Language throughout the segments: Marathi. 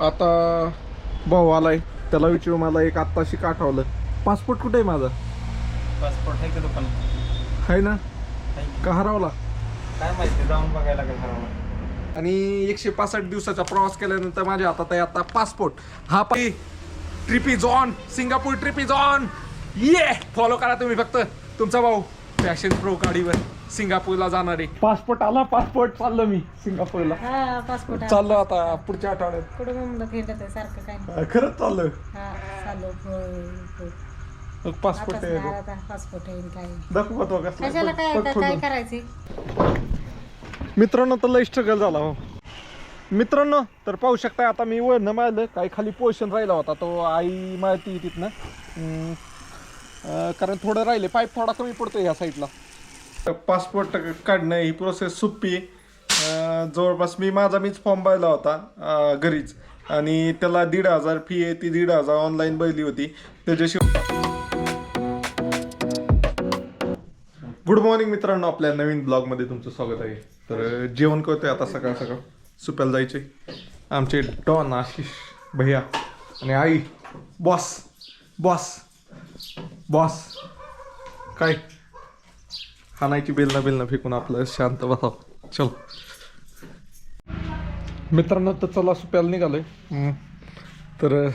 आता भाऊ आलाय. त्याला विचारू मला एक आत्ताशी का आठवलं पासपोर्ट कुठे आहे माझा? पासपोर्ट आहे का दुकानात आहे ना? की? का हरवला? काय माहिती जाऊन बघायला लागेल हरवला. आणि एकशे पासष्ट दिवसाचा प्रवास केल्यानंतर माझ्या हातात आहे आता पासपोर्ट हा पाहि trip is on Singapore trip is on ये फॉलो करा तुम्ही फक्त. तुमचा भाऊ फॅशन प्रो गाडीवर. सिंगापूरला जाणार आहे. पासपोर्ट आला पासपोर्ट चाललो मी सिंगापूरला. हा पासपोर्ट चाललो आता पुढच्या आठवड्यात. कुठं मुंबईला फिरत आहे सारखं काय नाही. खरंच चाललं. हा चालू पासपोर्ट आहे आता पासपोर्ट काय दाखवू का तो कसला? कशाला काय बघ आता खोलून. काय करायचे? मित्रांनो तर लय स्ट्रगल झाला हो. मित्रांनो तर पाहू शकता आता मी वरनं मारलं काही खाली पोर्शन राहिला होता तो आई मारती तिथनं. अं, कारण थोडं राहिले पाईप थोडा कमी पडतो ह्या साईडला पासपोर्ट काढणं ही प्रोसेस सोपी आहे. जवळपास मी माझा मीच फॉर्म भरला होता घरीच. आणि त्याला दीड हजार फी आहे ती दीड हजार ऑनलाईन भरली होती. त्याच्याशिवाय गुड मॉर्निंग मित्रांनो आपल्या नवीन ब्लॉगमध्ये तुमचं स्वागत आहे. तर जेवण करतोय आता सकाळ सकाळ. सुप्याला जायचे आमचे डॉन आशिष भैया आणि आई. बॉस बॉस बॉस काय? हाणायची बेलना बेलना फेकून आपलं शांत बसावं. चल. मित्रांनो तर चला सुप्याला निघालोय. तर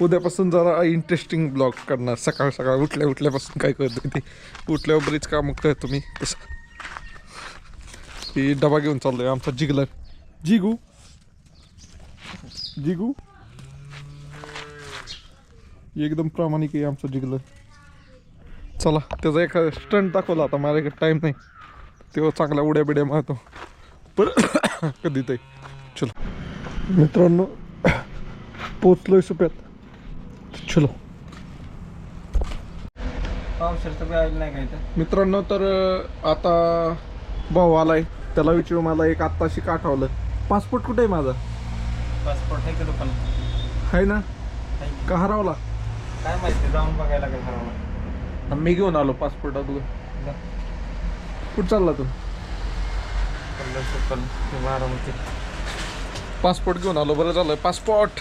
उद्यापासून जरा इंटरेस्टिंग ब्लॉग करणार. सकाळ सकाळ उठल्या उठल्यापासून काय करतो ते. उठल्यावर बरीच कामं करतो मी. तसं. ती डबा घेऊन चाललोय आमचा जिगलर. जिगू. जिगू. एकदम प्रामाणिक आहे आमचा जिगलर. चला त्याचा एक स्टंट दाखवला आता माझ्याकडे टाईम नाही. तेव्हा चांगल्या उड्या बिड्या मारतो. पण कधी ते चलो. मित्रांनो पोचलोय सुप्यात. चलो. मित्रांनो तर आता भाऊ आलाय. त्याला विचारू मला एक आत्ताशी का आठवलं पासपोर्ट कुठे आहे माझा? पासपोर्ट आहे का दुकानात? आहे ना? का हरवला? काय माहिती जाऊन बघायला लागेल हरवला. मी घेऊन आलो पासपोर्ट जा. कुठं चालला तू? बारामती. पासपोर्ट घेऊन आलो बरं झालं. पासपोर्ट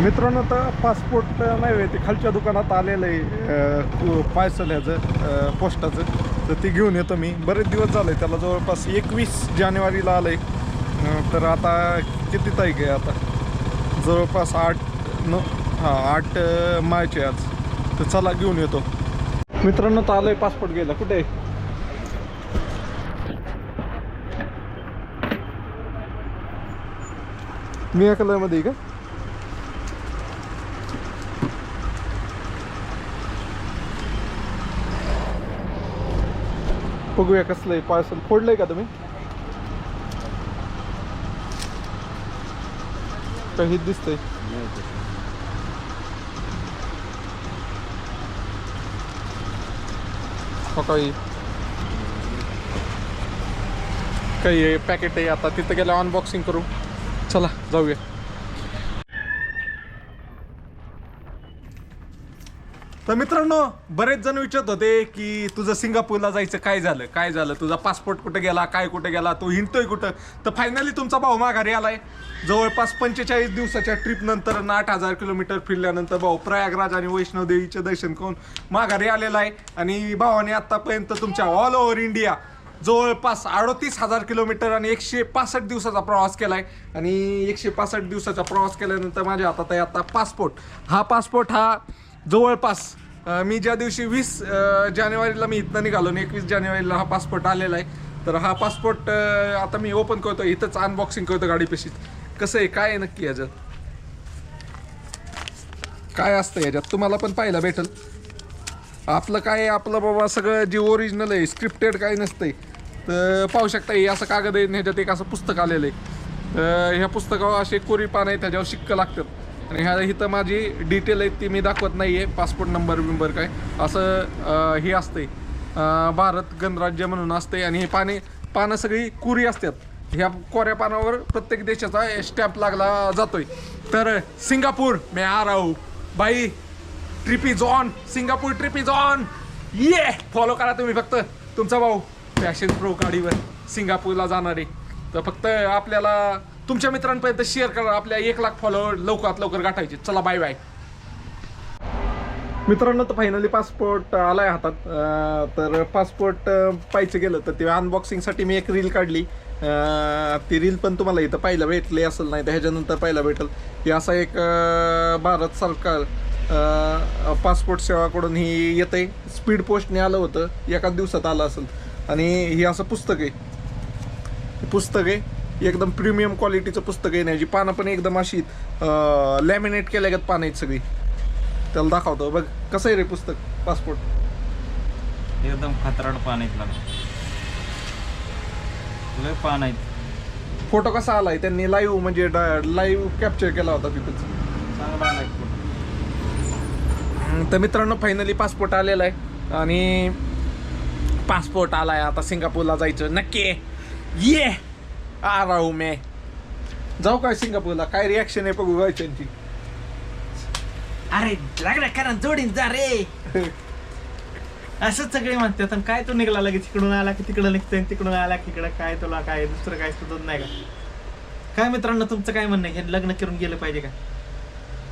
मित्रांनो तर पासपोर्ट नाही ते खालच्या दुकानात आलेलं आहे पार्सल ह्याचं पोस्टाचं. तर ते घेऊन येतो मी. बरेच दिवस झाले त्याला जवळपास एकवीस जानेवारीला आलं आहे तर आता किती तारीख आहे आता? जवळपास आठ न हां आठ मार्च आहे आज. तर चला घेऊन येतो. मित्रांनो तर आलोय पासपोर्ट घ्यायला. कुठे आहे? मी या कलरमध्ये आहे का? बघूया कसलं आहे. पार्सल फोडलंय का तुम्ही? काही दिसतंय. हो काही आहे पॅकेट आहे आता. तिथं गेल्या अनबॉक्सिंग करू. चला जाऊया. तर मित्रांनो बरेच जण विचारत होते की तुझं सिंगापूरला जायचं काय झालं? काय झालं? तुझा पासपोर्ट कुठे गेला? काय कुठे गेला? तो हिंडतोय कुठं? तर फायनली तुमचा भाऊ माघारी आलाय. जवळपास पंचेचाळीस दिवसाच्या ट्रिप नंतर आठ हजार किलोमीटर फिरल्यानंतर भाऊ प्रयागराज आणि वैष्णोदेवीचे दर्शन करून माघारी आलेला आहे. आणि भावाने आतापर्यंत तुमच्या ऑल ओव्हर इंडिया जवळपास अडोतीस हजार किलोमीटर आणि एकशे पासष्ट दिवसाचा प्रवास केलाय. आणि एकशे पासष्ट दिवसाचा प्रवास केल्यानंतर माझ्या हातात आहे आता पासपोर्ट हा पासपोर्ट हा जवळपास मी ज्या दिवशी वीस जानेवारीला मी इथनं निघालो आणि एकवीस जानेवारीला हा पासपोर्ट आलेला आहे तर हा पासपोर्ट आता मी ओपन करतो इथंच अनबॉक्सिंग करतो गाडीपाशीच कसं आहे काय आहे नक्की याच्यात? काय असतं याच्यात? तुम्हाला पण पाहायला भेटेल. आपलं काय आहे, आपलं बाबा सगळं जे ओरिजिनल आहे स्क्रिप्टेड काय नसतंय. तर पाहू शकता हे असं कागद आहे ह्याच्यात एक असं पुस्तक आलेलं आहे. ह्या पुस्तकावर असे कोरी पान आहे त्याच्यावर शिक्क लागतात. आणि ह्या इथं माझी डिटेल आहे ती मी दाखवत नाही आहे पासपोर्ट नंबर बिंबर काय. असं हे असते भारत गणराज्य म्हणून असते आणि हे पाने पानं सगळी कुरी असतात. ह्या कोऱ्या पानावर प्रत्येक देशाचा स्टॅम्प लागला जातोय. तर सिंगापूर मे आ राहू. बाई trip is on Singapore trip is on ये फॉलो करा तुम्ही फक्त. तुमचा भाऊ फॅशन प्रो गाडीवर सिंगापूरला जाणार आहे. तर फक्त आपल्याला तुमच्या मित्रांपर्यंत शेअर करा. आपल्या एक लाख फॉलोअर लवकरात लवकर गाठायचे. चला बाय बाय मित्रांनो तर फायनली पासपोर्ट आलाय हातात. तर पासपोर्ट पाहायचं गेलं तर ते अनबॉक्सिंगसाठी मी एक रील काढली. ती रील पण तुम्हाला इथं पाहायला भेटली असेल नाही तर ह्याच्यानंतर पाहायला भेटेल. की असा एक भारत सरकार पासपोर्ट सेवाकडून ही येते स्पीड पोस्टने आलं होतं. एका दिवसात आलं असेल. आणि हे असं पुस्तक आहे. पुस्तक आहे. एकदम प्रीमियम क्वालिटीचं पुस्तक आहे याची पानं पण एकदम अशी लॅमिनेट केल्या गेत पानं आहेत सगळी. त्याला दाखवतो. बघ कसं आहे रे पुस्तक पासपोर्ट एकदम खतराड पान आहेत लय पान आहेत. फोटो कसा आलाय? त्यांनी लाईव्ह म्हणजे लाईव्ह कॅप्चर केला होता तिथंच चांगला आलाय फोटो. तर मित्रांनो फायनली पासपोर्ट आलेला आहे. आणि पासपोर्ट आलाय. आता सिंगापूरला जायचं. नक्की. ये! राहू मे जाऊ काय सिंगापूरला? काय रिॲक्शन आहे बघू त्यांची. अरे लागला कारण जोडीन जा रे. असंच सगळे म्हणतात आणि काय तू निघाला लगेच तिकडून आला की तिकडं निघतोय तिकडून आला की इकडं काय तुला काय दुसरं काय सुचत नाही का? काय मित्रांनो तुमचं काय म्हणणं आहे? हे लग्न करून गेलं पाहिजे का?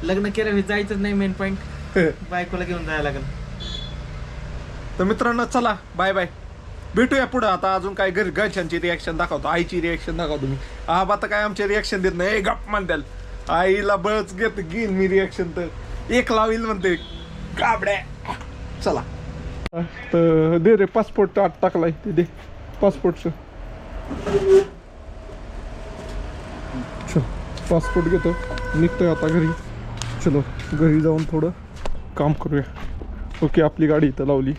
लग्न केलं जायचंच नाही मेन पॉईंट बायकोला घेऊन जायला लागेल. तर मित्रांनो चला बाय बाय भेटूया पुढं. आता अजून काय घरी घरच्यांची रिॲक्शन दाखवतो. आईची रिॲक्शन दाखवतो मी. हा आता काय आमचे रिॲक्शन देत नाही. ए, गप म्हणताल आईला बळच घेत घेईन मी रिॲक्शन तर. एक लावील म्हणते. गाबड्या. चला. तर दे रे पासपोर्ट आत टाकलाय. ते दे. पासपोर्टचं चल पासपोर्ट घेतो. निघतोय आता घरी. चलो घरी जाऊन थोडं काम करूया. ओके आपली गाडी इथं लावली.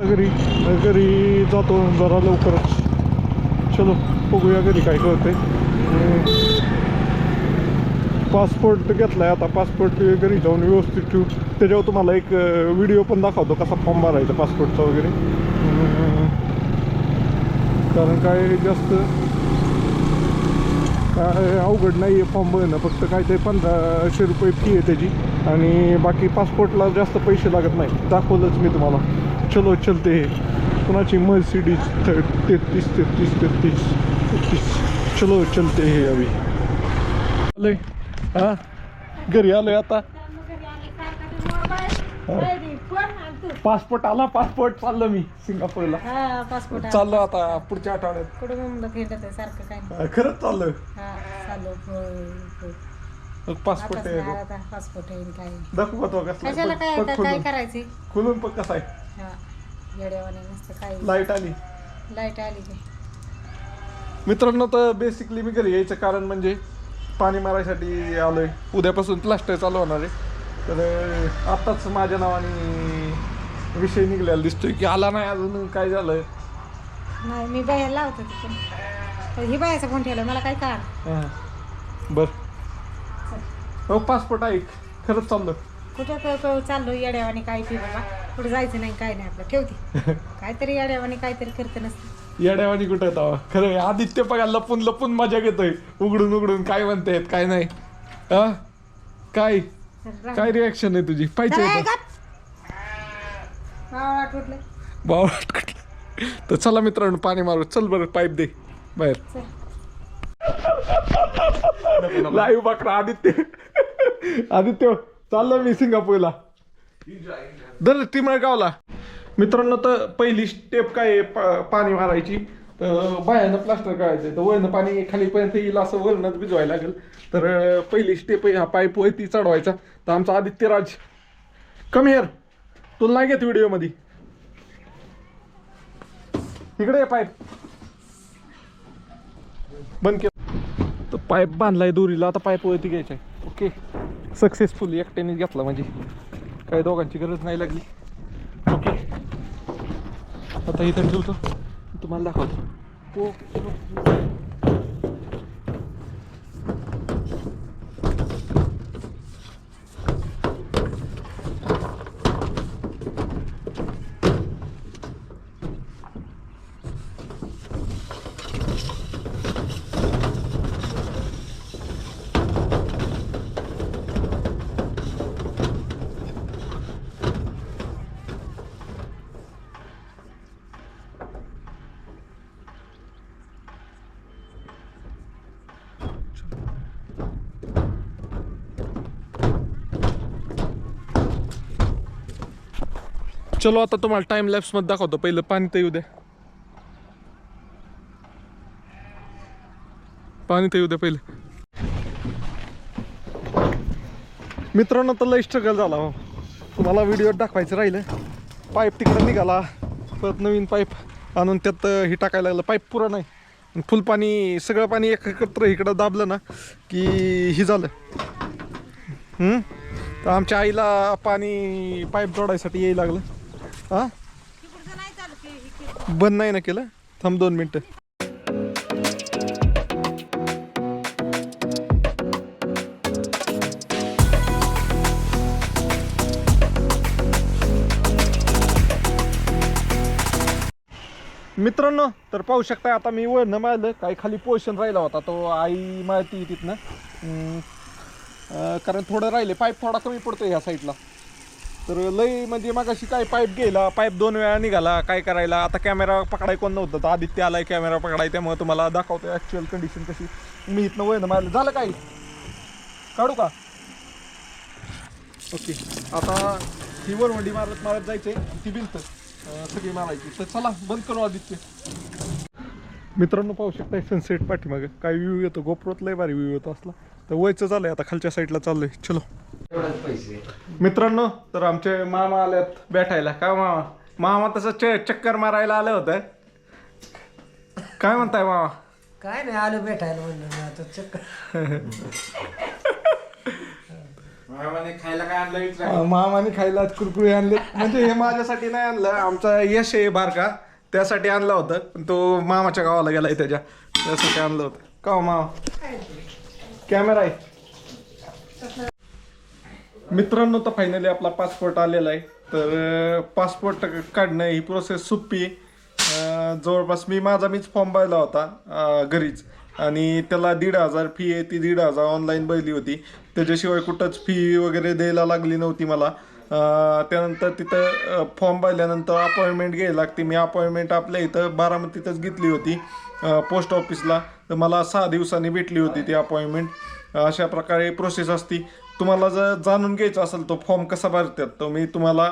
घरी घरी जातो जरा लवकरच. चलो बघूया घरी काय करते पासपोर्ट घेतलाय आता पासपोर्ट घरी जाऊन व्यवस्थित ठेवू. त्याच्यावर तुम्हाला एक व्हिडिओ पण दाखवतो कसा फॉर्म भरायचा पासपोर्टचा वगैरे. कारण काय जास्त काय अवघड नाही आहे फॉर्म भरणं. फक्त काय ते पंधराशे रुपये फी आहे त्याची. आणि बाकी पासपोर्टला जास्त पैसे लागत नाही दाखवलंच मी तुम्हाला. चलो चलते हे. कुणाची मर्सिडीज तेहतीस तेहतीस तेहतीस तेहतीस. चलो चलते हे अभी आलोय? हा? घरी आलोय आता? पासपोर्ट आला पासपोर्ट चाललो मी सिंगापूरला. हा पासपोर्ट. चाललो आता पुढच्या आठवड्यात. खरंच चाललोय हा चालू होय, होय. पासपोर्ट आहे नाही आता पासपोर्ट येईल काय दाखवा तो कसला खोलून पण कसा आहे? हा येड्यावाने नसतं काय लाइट आली. लाइट आली की. मित्रांनो तर बेसिकली मी घरी यायचं कारण म्हणजे पाणी मारायसाठी आलोय. उद्यापासून प्लास्टर चालू होणार आहे. तर आत्ताच माझ्या नावाने विषय निघलेला दिसतोय की आला नाही अजून काय झालं नाही मी बाहेर लावत तर ही बायाचा फोन ठेवला मला काय कळालं. हां. बर. हो पासपोर्ट ऐक खरंच चाललं कुठं क- क- चाललो येड्यावाने काय ती बाबा. कुठं जायचं नाही काय नाही आपलं. ठेवते काहीतरी येड्यावाने काहीतरी करत नसतं येड्यावानी कुठं येतं खरं आहे, आदित्य बघा लपून लपून मजा घेतोय. उघडून उघडून काय म्हणतायत काय नाही. हा काय. काय रिॲक्शन आहे तुझी? पाहिजे कुठलं तर चला मित्रांनो पाणी मारू. चल बरं पाईप दे. बाहेर. चल. लाईव्ह बकरा आदित्य. आदित्य चाललो मी सिंगापूरला. दर गावला मित्रांनो तर पहिली स्टेप काय आहे? पा- पाणी मारायची. तर बाहेरनं प्लास्टर करायचं तर वरनं पाणी खालीपर्यंत येईल असं वरणच भिजवायला लागेल. तर अं, पहिली स्टेप आहे हा पाईप वरती चढवायचा. तर आमचा आदित्य राज कमी यार तुला नाही घेत व्हिडिओमध्ये? इकडे ये पाईप. बंद केलं. तर पाईप बांधलाय दोरीला. आता पाईप वरती घ्यायचा आहे ओके. सक्सेसफुली एकट्यानेच घेतला म्हणजे काही दोघांची गरज नाही लागली. ओके आता इथं ठेवतो. तुम्हाला दाखवतो. चलो आता तुम्हाला टाइम लॅप्समध्ये दाखवतो. पहिलं पाणी तर येऊ द्या पाणी तर येऊ द्या पहिलं. मित्रांनो तर लय स्ट्रगल झाला हो. तुम्हाला व्हिडिओ दाखवायचं राहिलं पाईप तिकडं निघाला. परत नवीन पाईप आणून त्यात हे टाकायला लागलं. पाईप पुरा नाही. फुल पाणी सगळं पाणी एकत्र इकडं दाबलं ना की हे झालं. तर आमच्या आईला पाणी पाईप जोडायसाठी यायला लागलं. हा? बंद नाही ना केलं? थांब दोन मिनटं. मित्रांनो तर पाहू शकता आता मी वळणं मारलं. काही खाली पोषण राहिला होता. तो आई माहिती तिथनं. कारण थोडं राहिले. पाईप थोडा कमी पडतो ह्या साईडला तर लई म्हणजे मगाशी काय पाईप गेला पाईप दोन वेळा निघाला काय करायला? आता कॅमेरा पकडाय कोण नव्हतं? तर आदित्य आलाय कॅमेरा पकडाय त्यामुळे तुम्हाला दाखवतो ॲक्च्युअल कंडिशन कशी. मी इथनं वळणं मारलं. झालं काय? काढू का? ओके. आता ही वरवंडी मारत मारत जायचे ती भिंत सगळी मारायची. तर चला बंद करू आदित्य. मित्रांनो पाहू शकताय सनसेट पाठीमागे. काय व्ह्यू येतो? गोप्रोत लय भारी व्ह्यू येतो असला. तर वयचं झालंय आता खालच्या साईडला चाललंय. चलो. मित्रांनो तर आमचे मामा आल्यात भेटायला. काय मामा? मामा तसं च चक्कर मारायला आलं होतं. काय म्हणताय मामा? काय नाही आलं भेटायला म्हणलं मी आता चक्कर. मामाने खायला काय आणलं विचार अं, मामाने खायला कुरकुरे आणले. म्हणजे हे माझ्यासाठी नाही आणलं आमचा यश आहे बारका. त्यासाठी आणलं होतं पण तो मामाच्या गावाला गेलाय त्याच्या. त्यासाठी आणलं होतं. का हो मामा? कॅमेरा आहे. मित्रांनो तर फायनली आपला पासपोर्ट आलेला आहे. तर पासपोर्ट काढणं ही प्रोसेस सोपी आहे. जवळपास मी माझा मीच फॉर्म भरला होता घरीच. आणि त्याला दीड हजार फी आहे ती दीड हजार ऑनलाईन भरली होती. त्याच्याशिवाय कुठंच फी वगैरे द्यायला लागली नव्हती मला. त्यानंतर तिथं फॉर्म भरल्यानंतर अपॉइंटमेंट घ्यायला लागते. मी अपॉइंटमेंट आपल्या इथं बारामतीतच घेतली होती पोस्ट ऑफिसला तर मला सहा दिवसांनी भेटली होती ती अपॉइंटमेंट अशा प्रकारे प्रोसेस असती. तुम्हाला जर जाणून घ्यायचा असेल तो फॉर्म कसा भरतात तर मी तुम्हाला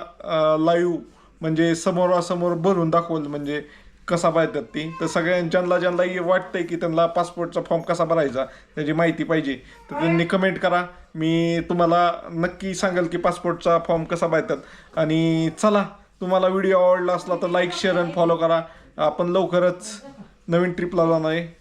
लाईव्ह म्हणजे समोरासमोर भरून दाखवल म्हणजे कसा भरतात ती. तर सगळ्यां ज्यांना ज्यांना वाटतंय की त्यांना पासपोर्टचा फॉर्म कसा भरायचा त्याची माहिती पाहिजे. तर त्यांनी कमेंट करा. मी तुम्हाला नक्की सांगेल की पासपोर्टचा फॉर्म कसा भरतात. आणि चला तुम्हाला व्हिडिओ आवडला असला तर लाईक शेअर आणि फॉलो करा. आपण लवकरच नवीन ट्रिपला जाणार आहे.